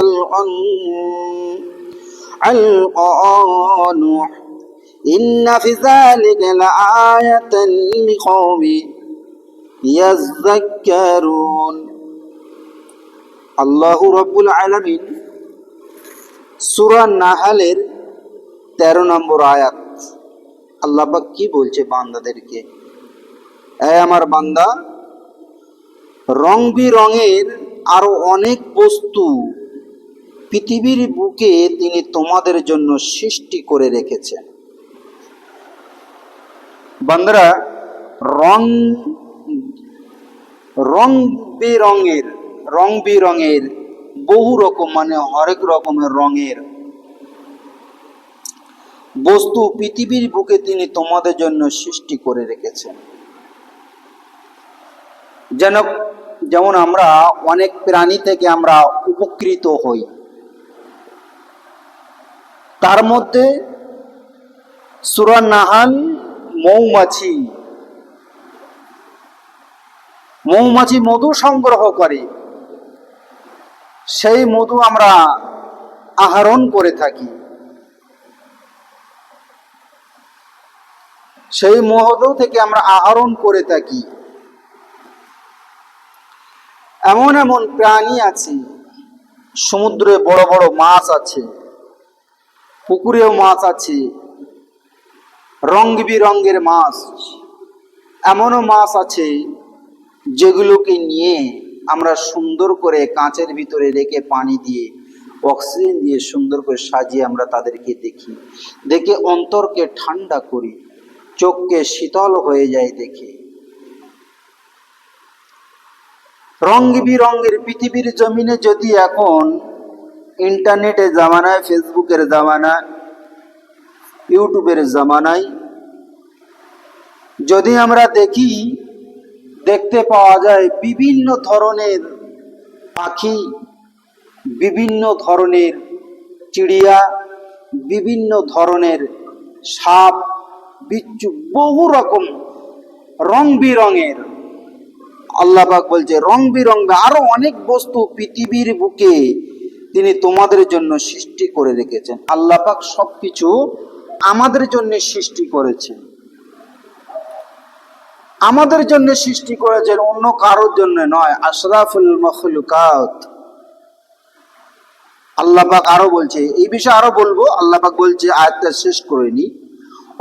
ألقى ألقى نوح إن في ذلك لآية لقوم يذكرون আল্লাহ রব্বুল আলমিন সুরা নাহালের তেরো নম্বর আয়াত আল্লাহ পাক কি বলছে বান্দাদেরকে এ আমার বান্দা রং বিরঙের আরো অনেক বস্তু পৃথিবীর বুকে তিনি তোমাদের জন্য সৃষ্টি করে রেখেছেন। বান্দারা রং রং বেরঙের রং বেরঙের, বহু রকম মানে হরেক রকমের রঙের বস্তু পৃথিবীর বুকে তিনি তোমাদের জন্য সৃষ্টি করে রেখেছেন। যেন, যেমন আমরা অনেক প্রাণী থেকে আমরা উপকৃত হই। তার মধ্যে সুরা নাহাল মৌমাছি। মৌমাছি মধু সংগ্রহ করে। সেই মধু আমরা আহরণ করে থাকি। সেই মধু থেকে আমরা আহরণ করে থাকি। এমন এমন প্রাণী আছে, সমুদ্রে বড় বড় মাছ আছে। পুকুরেও মাছ আছে। রং বিরঙ্গের মাছ। এমনও মাছ আছে যেগুলোকে নিয়ে আমরা সুন্দর করে কাঁচের ভিতরে রেখে পানি দিয়ে, অক্সিজেন দিয়ে সুন্দর করে সাজিয়ে আমরা তাদেরকে দেখি। দেখে অন্তরকে ঠান্ডা করি। চোখকে শীতল হয়ে যায় দেখে। রং বিরঙ্গের পৃথিবীর জমিনে যদি এখন ইন্টারনেটের জামানায়, ফেসবুকের জামানায়, ইউটিউবের জামানায়। যদি আমরা দেখি, দেখতে পাওয়া যায় বিভিন্ন ধরনের পাখি, বিভিন্ন ধরনের চিড়িয়া, বিভিন্ন ধরনের সাপ, বিচ্ছু বহু রকম রং বিরঙের আল্লাহবাক বলছে রং বিরঙ্গে আরও অনেক বস্তু পৃথিবীর বুকে তিনি তোমাদের জন্য সৃষ্টি করে রেখেছেন। আল্লাহ পাক সবকিছু আমাদের জন্য সৃষ্টি করেছেন। আমাদের জন্য সৃষ্টি করেছেন, অন্য কারোর জন্য নয়। আশরাফুল মখলুকাত। আল্লাহ পাক আরও বলছে, এই বিষয়ে আরও বলব, আল্লাহ পাক বলছে, আয়াতটা শেষ করেনি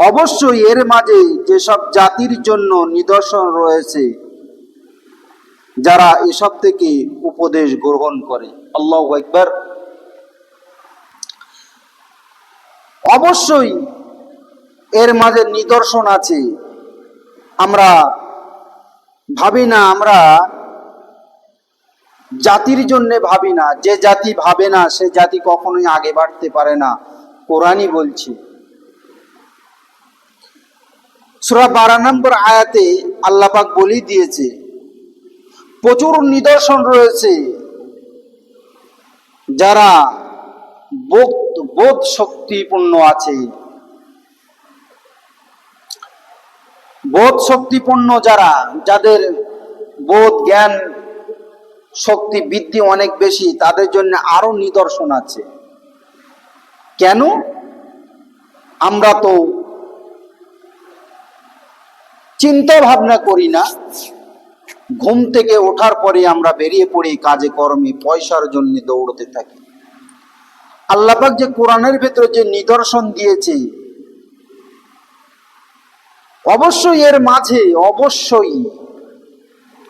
অবশ্যই এর মাঝে যেসব জাতির জন্য নিদর্শন রয়েছে, যারা এসব থেকে উপদেশ গ্রহণ করে। আল্লাহ একবার অবশ্যই এর মাঝে নিদর্শন আছে। আমরা ভাবি না, আমরা জাতির জন্য ভাবি না। যে জাতি ভাবে না, সে জাতি কখনোই আগে বাড়তে পারে না। কোরআনই বলছে। সুরা বারো নম্বর আয়াতে আল্লাপাক বলি দিয়েছে, প্রচুর নিদর্শন রয়েছে। যারা বোধ বোধ শক্তিপূর্ণ আছে, বোধ শক্তিপূর্ণ যারা, যাদের বোধ, জ্ঞান শক্তি বৃদ্ধি অনেক বেশি, তাদের জন্য আরও নিদর্শন আছে। কেন? আমরা তো চিন্তা ভাবনা করি না। ঘুম থেকে ওঠার পরে আমরা বেরিয়ে পড়ি কাজে কর্মে, পয়সার জন্য দৌড়তে থাকি। আল্লাপাক যে কোরআনের ভেতরে যে নিদর্শন দিয়েছে, অবশ্যই এর মাঝে, অবশ্যই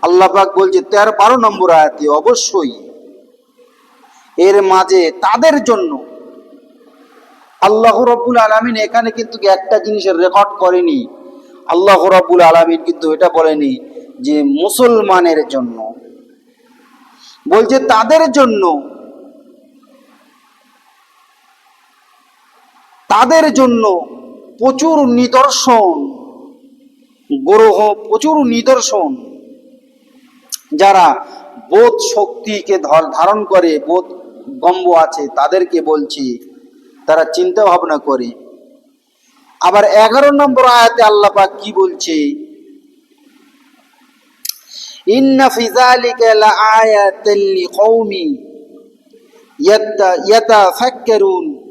আল্লাপাক বলছে তেরো বারো নম্বর আয়াতে, অবশ্যই এর মাঝে তাদের জন্য আল্লাহ রব্বুল আলমিন এখানে কিন্তু একটা জিনিসের রেকর্ড করেনি। আল্লাহ রব্বুল আলমিন কিন্তু এটা বলেনি যে মুসলমানের জন্য, বলছে তাদের জন্য তাদের জন্য প্রচুর নিদর্শন, গ্রহ প্রচুর নিদর্শন, যারা বোধ শক্তিকে ধারণ করে, বোধ গম্ব আছে, তাদেরকে বলছি, তারা চিন্তা ভাবনা করে। আবার এগারো নম্বর আয়াতে আল্লাহ পাক কি বলছে? ইন্না ফি যালিকা লাআয়াতাল ইয়াতা- ইয়াতাফাক্কারুন।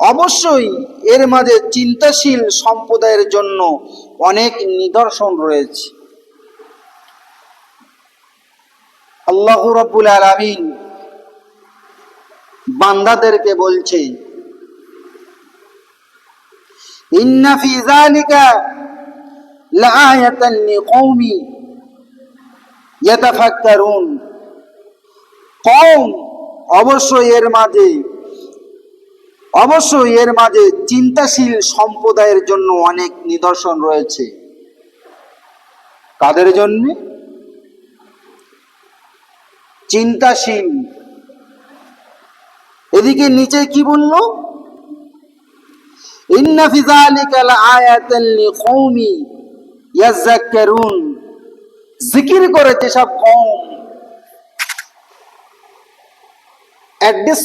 অবশ্যই এর মাঝে চিন্তাশীল সম্প্রদায়ের জন্য অনেক নিদর্শন রয়েছে। আল্লাহ রাব্বুল আলামিন বান্দাদেরকে বলছে, ইন্না ফি যালিকা লাআয়াতান লিকৌমি ইয়াতাফাক্কারুন। কওম অবশ্যই এর মাঝে, অবশ্যই এর মাঝে চিন্তাশীল সম্প্রদায়ের জন্য অনেক নিদর্শন রয়েছে। কাদের জন্য? চিন্তাশীল। এদিকে নিচে কি বলল? ইন্না ফি যালিকা লাআয়াতান লিকৌমি ইয়াযাক্কারুন। জিকির করে যেসব কম।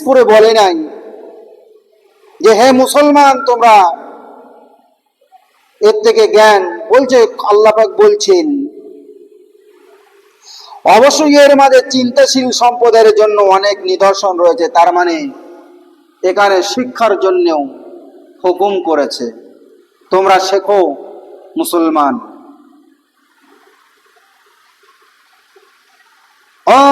করে বলে নাই যে, হে মুসলমান তোমরা, এর থেকে জ্ঞান বলছে আল্লাপাক বলছেন। অবশ্যই এর মাঝে চিন্তাশীল সম্প্রদায়ের জন্য অনেক নিদর্শন রয়েছে, তার মানে এখানে শিক্ষার জন্যও হুকুম করেছে। তোমরা শেখো, মুসলমান ও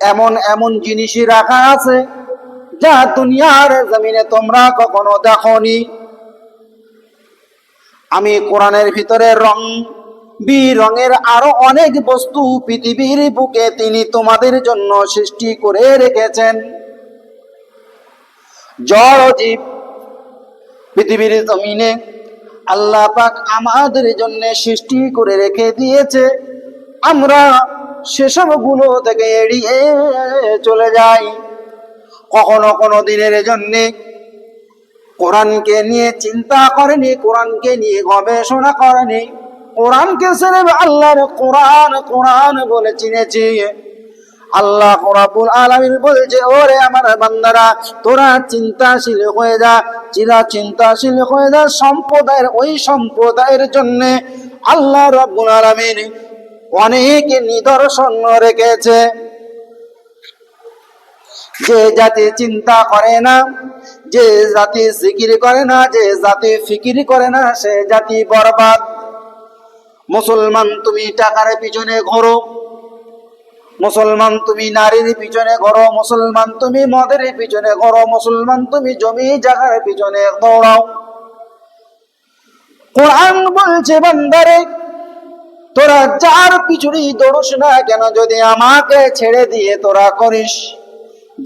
এমন এমন জিনিসই রাখা আছে যা দুনিয়ার জমিনে তোমরা কখনো দেখনি। আমি কোরআনের ভিতরে রং বি রঙের আরও অনেক বস্তু পৃথিবীর বুকে তিনি তোমাদের জন্য সৃষ্টি করে রেখেছেন। জড় জীব পৃথিবীর জমিনে আল্লাহ পাক আমাদের জন্য সৃষ্টি করে রেখে দিয়েছে। আমরা সেসবগুলো থেকে এড়িয়ে চলে যাই। কখনো কোনো দিনের জন্যে কোরআনকে নিয়ে চিন্তা করেনি, কোরআনকে নিয়ে গবেষণা করেনি। কোরআনকে ছেড়ে আল্লাহর কোরআন কোরআন বলে চিনেছি। আল্লাহ রাব্বুল আলামিন বলছে, ওরে আমার বান্দারা, তোরা চিন্তাশীল হয়ে যা চিরা চিন্তাশীল হয়ে যা, সম্প্রদায়ের ওই সম্প্রদায়ের জন্যে আল্লাহ রাব্বুল আলামিন অনেক নিদর্শন রেখেছে। যে জাতি চিন্তা করে না, যে জাতি জিকির করে না, যে জাতি ফিকির করে না, সে জাতি বরবাদ। মুসলমান, তুমি টাকার পিছনে ঘোরো। মুসলমান, তুমি নারীর পিছনে ঘোরো। মুসলমান, তুমি মদের পিছনে ঘোরো। মুসলমান, তুমি জমি জায়গার পিছনে দৌড়াও। কোরআন বলছে, বান্দারে তোরা যার পিছুরি দৌড়স না কেন, যদি আমাকে ছেড়ে দিয়ে তোরা করিস?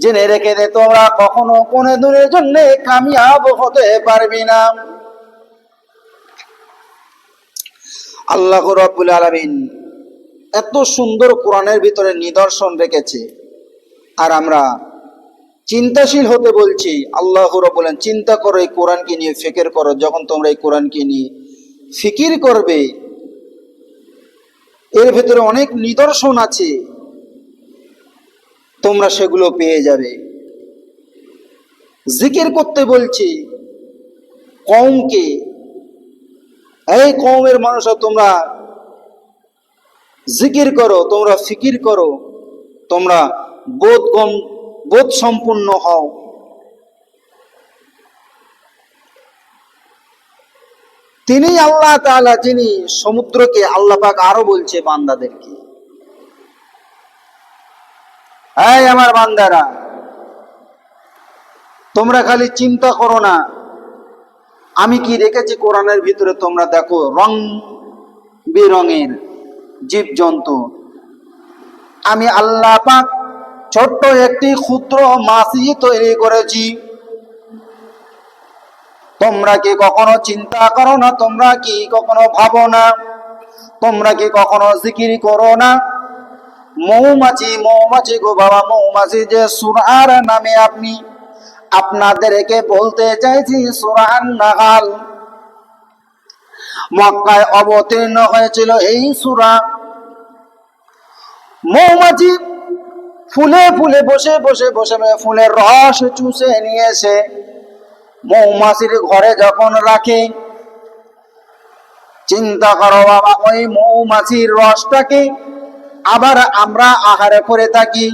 জেনে রেখে দে, তোরা কখনো কোনে দূরের জন্য কামিয়াব হতে পারবি না। আল্লাহ রব্বুল আলামিন এত সুন্দর কোরআনের ভিতরে নিদর্শন রেখেছে। আর আমরা চিন্তাশীল হতে বলছি, আল্লাহ বলেন চিন্তা করো এই কোরআনকে নিয়ে, ফিকির করো। যখন তোমরা এই কোরআনকে নিয়ে ফিকির করবে এর ভেতরে অনেক নিদর্শন আছে। তোমরা সেগুলো পেয়ে যাবে। জিকির করতে বলছি কমকে এই কমের মানুষ তোমরা জিকির করো, তোমরা ফিকির করো, তোমরা বোধ গম বোধ সম্পূর্ণ হও। তিনি আল্লাহ তাআলা, যিনি সমুদ্রকে আল্লাহ পাক আরও বলছে বান্দাদেরকে। এই আমার বান্দারা, তোমরা খালি চিন্তা করো না। আমি কি রেখেছি কোরআনের ভিতরে? তোমরা দেখো, রং বেরঙের জীব জন্তু আমি আল্লাহ পাক ছোট্ট একটি ক্ষুদ্র মাসি তৈরি করেছি। তোমরা কি কখনো চিন্তা করো না? তোমরা কি কখনো ভাবো না? তোমরা কি কখনো জিকির করো না? মৌমাছি মৌমাছি গো বাবা, মৌমাছি যে সুরার নামে আপনি আপনাদেরকে বলতে চাইছি সুরান নাগাল। মক্কায় অবতীর্ণ হয়েছিল এই সুরা। মৌমাছি ফুলে ফুলে বসে বসে বসে ফুলের রস চুষে নিয়েছে মৌমাছির ঘরে যখন রাখে, চিন্তা করো বাবা, ওই মৌমাছির রসটাকে আবার আমরা আহার করে থাকি।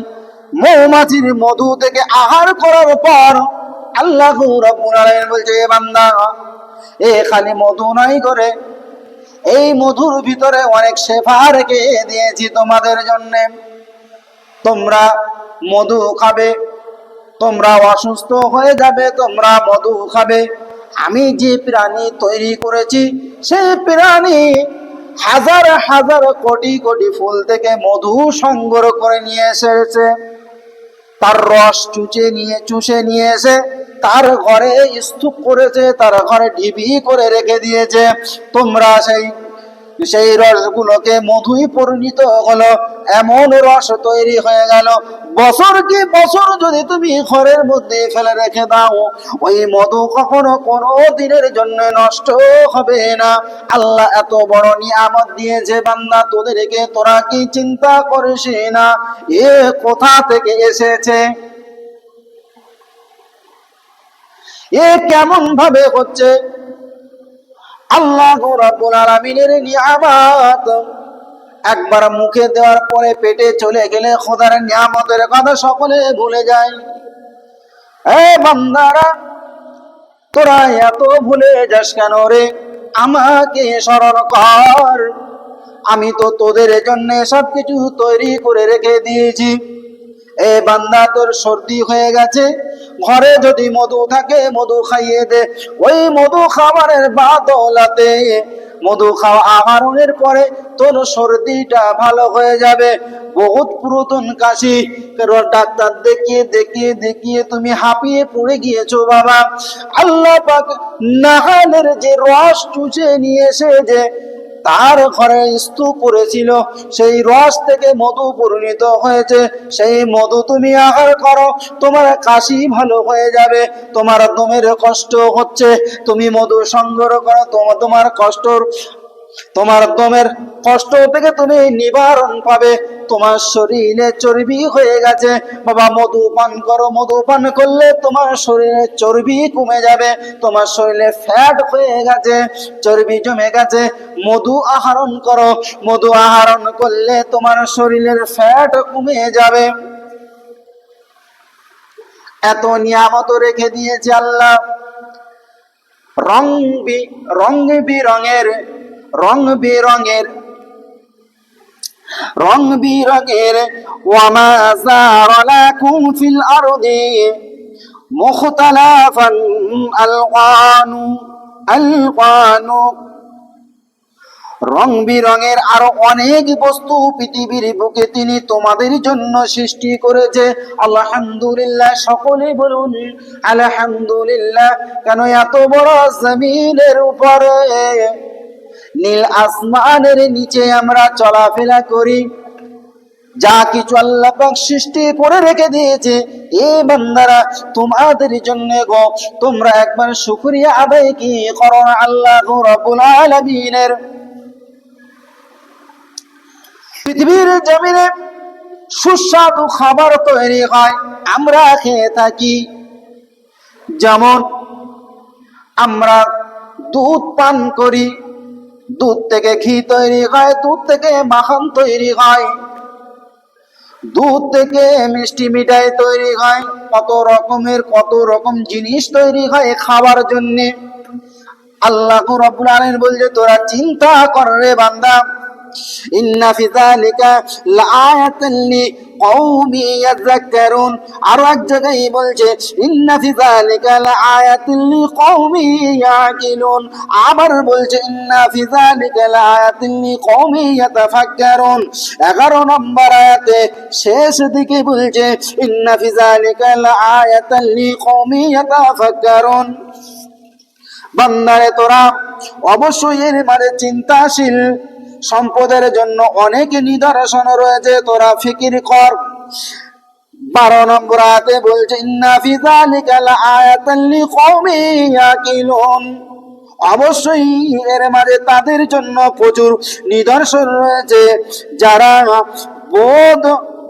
মৌমাছির মধু থেকে আহার করার পর আল্লাহ বলছে, এ বান্দা, এ খালি মধু নাই করে এই মধুর ভিতরে অনেক শেফা রেখে দিয়েছি তোমাদের জন্য। তোমরা মধু খাবে তোমরা অসুস্থ হয়ে যাবে, তোমরা মধু খাবে। আমি যে প্রাণী তৈরি করেছি সেই প্রাণী হাজার হাজার কোটি কোটি ফুল থেকে মধু সংগ্রহ করে নিয়ে এসেছে। তার রস চুচে নিয়ে, চুষে নিয়ে এসে তার ঘরে স্তূপ করেছে, তার ঘরে ঢিবি করে রেখে দিয়েছে। তোমরা সেই সেই রসগুলোকে মধুই পরিণত হলো, এমন রস তৈরি হয়ে গেল। বছর কি বছর যদি তুমি ঘরের মধ্যে ফেলে রেখে দাও, ওই মধু কখনো কোনো দিনের জন্য নষ্ট হবে না। আল্লাহ এত বড় নিয়ামত দিয়েছে বান্দা, তোদেরকে তোরা কি চিন্তা করিস না? এ কোথা থেকে এসেছে? এ কেমন ভাবে হচ্ছে? আল্লাহ রাব্বুল আলামিনের নিয়ামত। একবার মুখে দেওয়ার পরে পেটে চলে গেলে খোদার নিয়ামতের কথা সকলে ভুলে যায়। এ বান্দারা, তোরা এত ভুলে যাস কেন রে? আমাকে স্মরণ কর। আমি তো তোদের জন্য সবকিছু তৈরি করে রেখে দিয়েছি। এ বান্দা তোর সর্দি হয়ে গেছে। ঘরে যদি মধু থাকে, মধু খাইয়ে দে। ওই মধু খাবারের বাদলাতে, মধু খাওয়া আহরণের পরে তোর সর্দিটা ভালো হয়ে যাবে। বহুত পুরাতন কাশি। ডাক্তার দেখিয়ে দেখিয়ে দেখিয়ে তুমি হাঁপিয়ে পড়ে গিয়েছো বাবা। আল্লাহ পাক নাহালের যে রস চুষে নিয়ে এসে যে তার ঘরে স্তূপ পড়েছিল, সেই রস থেকে মধু পরিণত হয়েছে। সেই মধু তুমি আহার করো, তোমার কাশি ভালো হয়ে যাবে, তোমার দমের কষ্ট হচ্ছে। তুমি মধু সংগ্রহ করো তোমার তোমার কষ্ট তোমার দমের কষ্ট থেকে তুমি নিবারণ পাবে। তোমার শরীরে চর্বি হয়ে গেছে। বাবা, মধু পান করো, মধু পান করলে তোমার শরীরে চর্বি কমে যাবে। তোমার শরীরে ফ্যাট হয়ে গেছে, চর্বি জমে গেছে। মধু আহরণ করো। মধু আহরণ করলে তোমার শরীরের ফ্যাট কমে যাবে। এত নিয়ামত রেখে দিয়েছে আল্লাহ। রং বি রং বিরঙের রং বেরঙের, রং বিরঙের ওয়ামা জারালাকুম ফিল মুখতালাফান রং বিরঙের আরও অনেক বস্তু পৃথিবীর বুকে তিনি তোমাদের জন্য সৃষ্টি করেছে। আলহামদুলিল্লাহ, সকলে বলুন, আলহামদুলিল্লাহ, কেন এত বড় জমিনের উপরে? নীল আসমানের নিচে আমরা চলাফেরা করি। যা কিছু আল্লাহ পাক সৃষ্টি করে রেখে দিয়েছে। এ বান্দারা, তোমাদের জন্য গো, তোমরা একবার শুকরিয়া আদায় কি করো আল্লাহ রব্বুল আলামিনের? পৃথিবীর জমিনে সুস্বাদু খাবার তৈরি হয়, আমরা খেয়ে থাকি। যেমন আমরা দুধ পান করি দুধ থেকে ঘি তৈরি হয়, দুধ থেকে মাখন তৈরি হয়। দুধ থেকে মিষ্টি মিঠাই তৈরি হয়, কত রকমের, কত রকম জিনিস তৈরি হয় খাবার জন্যে। আল্লাহ রব্বুল আলামিন বলছে, তোরা চিন্তা কর রে বান্দা ইন্না ফি যালিকা লাআয়াতান ইয়াযাক্কারুন আর এক জায়গায় বলছে ইন্না ফি যালিকা ইয়াকিলুন আবার বলছে ইন্না ফি যালিকা ইয়াতাফাক্কারুন 11 নম্বর আয়াতে শেষ দিকে বলছে ইন্না ফি যালিকা লাআয়াতান লিকাউমি ইয়াতাফাক্কারুন বান্দারে তোরা, অবশ্যই এর মানে চিন্তাশীল। সম্পদের জন্য অনেক নিদর্শন রয়েছে। তোরা ফিকির কর। বারো নম্বর আয়াতে বলছে অবশ্যই এর মাঝে তাদের জন্য প্রচুর নিদর্শন রয়েছে। যারা বোধ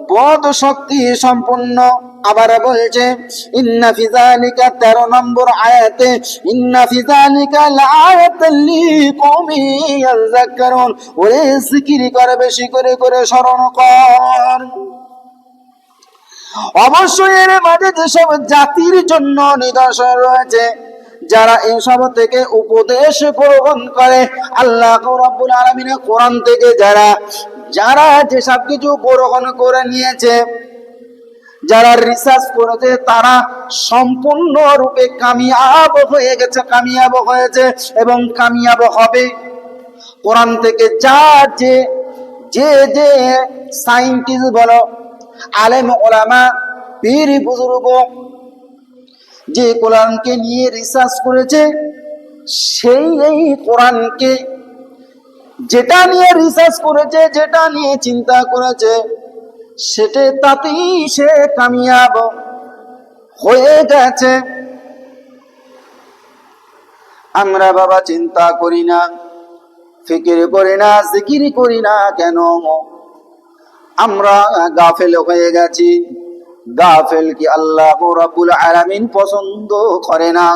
বোধ শক্তি সম্পূর্ণ আবার বলছে, ইন্না ফি যালিকা 13 নম্বর আয়াতে, ইন্না ওরে জিকির কর, বেশি করে করে স্মরণ কর। অবশ্যই এর মাঝে যেসব জাতির জন্য নিদর্শন রয়েছে, যারা এসব থেকে উপদেশ গ্রহণ করে, আল্লাহ রাব্বুল আলামিনের কোরআন থেকে যারা যারা যেসব কিছু গ্রহণ করে নিয়েছে যারা রিসার্চ করেছে, তারা সম্পূর্ণ রূপে কামিয়াব হয়ে গেছে, কামিয়াব হয়েছে এবং কামিয়াব হবে। কোরআন থেকে যা যে যে যে সাইন্টিস্ট বলো, আলেম, ওলামা, পীর, বুজুর্গ যে কোরআনকে নিয়ে রিসার্চ করেছে, সেই এই কোরআনকে যেটা নিয়ে রিসার্চ করেছে, যেটা নিয়ে চিন্তা করেছে সেটা তাতেই সে কামিয়াব হয়ে গেছে। আমরা বাবা চিন্তা করি না, ফিকির করি না, জিকির করি না কেন আমরা গাফেল হয়ে গেছি। গাফেল কি আল্লাহ রাব্বুল আলামিন পছন্দ করে না?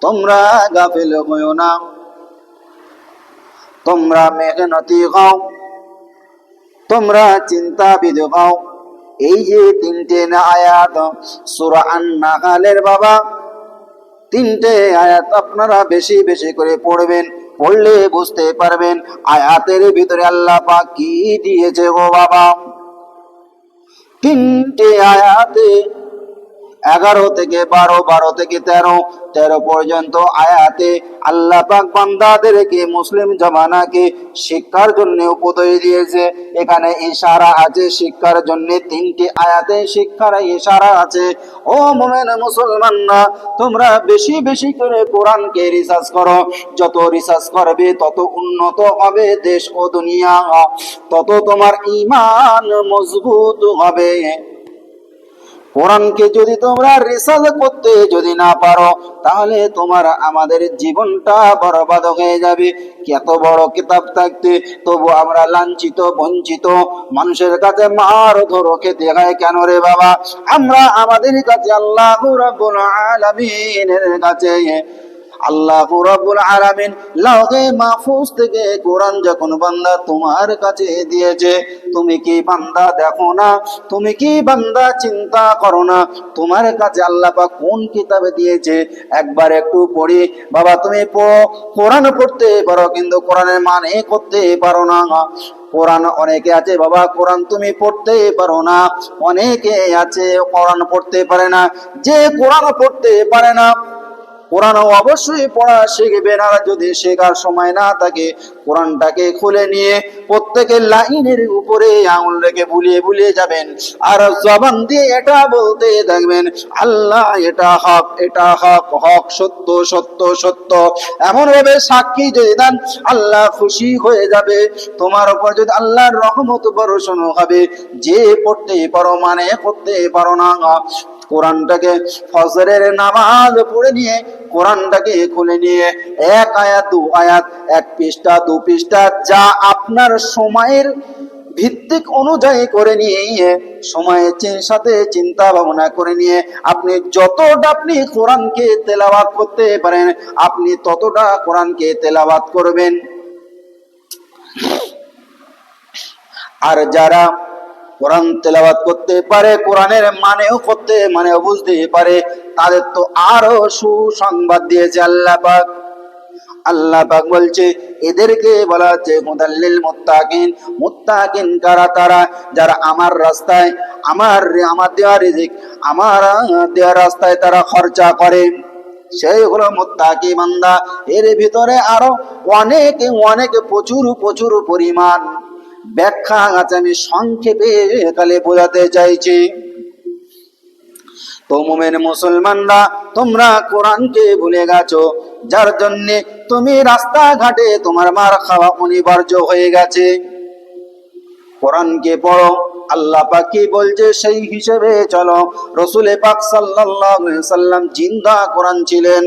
তোমরা গাফেল হয়েও না। তোমরা মেহনতি হও। তোমরা চিন্তা চিন্তাবিদ হও এই যে তিনটে না আয়াত আন-নাহালের বাবা, তিনটে আয়াত আপনারা বেশি বেশি করে পড়বেন, পড়লে বুঝতে পারবেন আয়াতের ভিতরে আল্লাহ পাক কি দিয়েছে গো বাবা। তিনটে আয়াতে এগারো থেকে বারো বারো থেকে তেরো তেরো পর্যন্ত আয়াতে আল্লাহ পাক বান্দাদেরকে মুসলিম জমানাকে শিক্ষার জন্য উপদেশ দিয়েছে। এখানে ইশারা আছে শিক্ষার জন্য, তিনটি আয়াতে শিক্ষার ইশারা আছে। ও মোমেন মুসলমানরা, তোমরা বেশি বেশি করে কোরআনকে রিসার্চ করো। যত রিসার্চ করবে, তত উন্নত হবে দেশ ও দুনিয়া। তত তোমার ইমান মজবুত হবে। কোরআনকে যদি তোমরা রিসাল করতে যদি না পারো, তাহলে তোমার আমাদের জীবনটা বরবাদ হয়ে যাবে। এত বড় কিতাব থাকতে তবু আমরা লাঞ্ছিত, বঞ্চিত। মানুষের কাছে মার ধরো, খেতে হয় কেন রে বাবা? আমরা আমাদের কাছে আল্লাহ রাব্বুল আলামিনের কাছে আল্লাহ রাব্বুল আলামিন লাউহে মাহফুজ থেকে কোরআন যখন বান্দা তোমার কাছে দিয়েছে, তুমি কি বান্দা দেখো না? তুমি কি বান্দা চিন্তা করো না? তোমার কাছে আল্লাহ পাক কোন কিতাবে দিয়েছে? একবার একটু পড়ি। বাবা, তুমি কোরআন পড়তে পারো, কিন্তু কোরআনের মানে করতে পারো না। কোরআন অনেকে আছে, বাবা, কোরআন তুমি পড়তে পারো না। অনেকে আছে, কোরআন পড়তে পারে না। যে কোরআন পড়তে পারে না কোরআন অবশ্যই পড়া শিখবেন আর যদি শেখার সময় না থাকে, কোরআনটাকে খুলে নিয়ে প্রত্যেকের লাইনের উপরে আঙুল রেখে বুলিয়ে বুলিয়ে যাবেন। আর জবান দিয়ে এটা বলতে থাকবেন, আল্লাহ, এটা হক এটা হক হক সত্য সত্য সত্য। এমন ভাবে সাক্ষী যদি দেন, আল্লাহ খুশি হয়ে যাবে। তোমার উপর যদি আল্লাহর রহমত বর্ষণ হবে, যে পড়তে পারো মানে করতে পারো না। কোরআনটাকে ফজরের নামাজ পড়ে নিয়ে, কোরআনটাকে খুলে নিয়ে, এক আয়াত, দু আয়াত, এক পৃষ্ঠা, দু পৃষ্ঠা, যা আপনার সময়ের ভিত্তিক অনুযায়ী করে নিয়ে, সময়ের সাথে চিন্তা ভাবনা করে নিয়ে, আপনি যতটা আপনি কোরআনকে তেলাওয়াত করতে পারেন, আপনি ততটা কোরআনকে তেলাওয়াত করবেন। আর যারা কোরআন তেলাওয়াত করতে পারে, কোরআনের মানেও করতে, মানেও বুঝতে পারে, তাদের তো আরও সুসংবাদ দিয়েছে আল্লাহ পাক। আল্লাহ পাক বলছে, এদেরকে বলা হচ্ছে মুদাল্লিল মুত্তাকিন। মুত্তাকিন কারা? তারা যারা আমার রাস্তায়, আমার আমার দেওয়া রিজিক, আমার দেওয়া রাস্তায় তারা খরচা করে। সেই হলো মুত্তাকি বান্দা। এর ভিতরে আরও অনেক অনেক প্রচুর প্রচুর পরিমাণ ব্যাখ্যা আছে আমি সংক্ষেপে কালে বোঝাতে চাইছি। তো মোমেন মুসলমানরা, তোমরা কোরআনকে ভুলে গেছো, যার জন্য তুমি রাস্তাঘাটে তোমার মার খাওয়া অনিবার্য হয়ে গেছে। কোরআনকে পড়ো, আল্লাহ পাক কি বলছে সেই হিসেবে চলো। রসুলে পাক সাল্লাল্লাহু সাল্লাম জিন্দা কোরআন ছিলেন।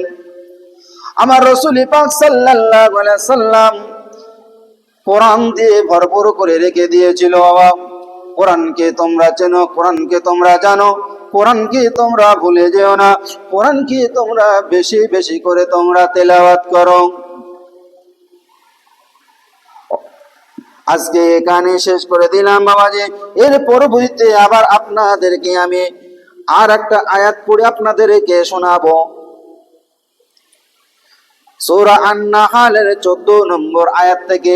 আমার রসুল পাক আলাইহি সাল্লাম কোরআন দিয়ে ভরপুর করে রেখে দিয়েছিল বাবা। কোরআনকে তোমরা চেনো, কোরআনকে তোমরা জানো, কোরআনকে তোমরা ভুলে যেও না, কোরআনকে তোমরা বেশি বেশি করে তোমরা তেলাওয়াত করো। আজকে এখানে শেষ করে দিলাম বাবা বাবাজি এর পরবর্তীতে আবার আপনাদেরকে আমি আর একটা আয়াত পড়ে আপনাদেরকে শোনাবো। সূরা আন-নাহালের 14 নম্বর আয়াত থেকে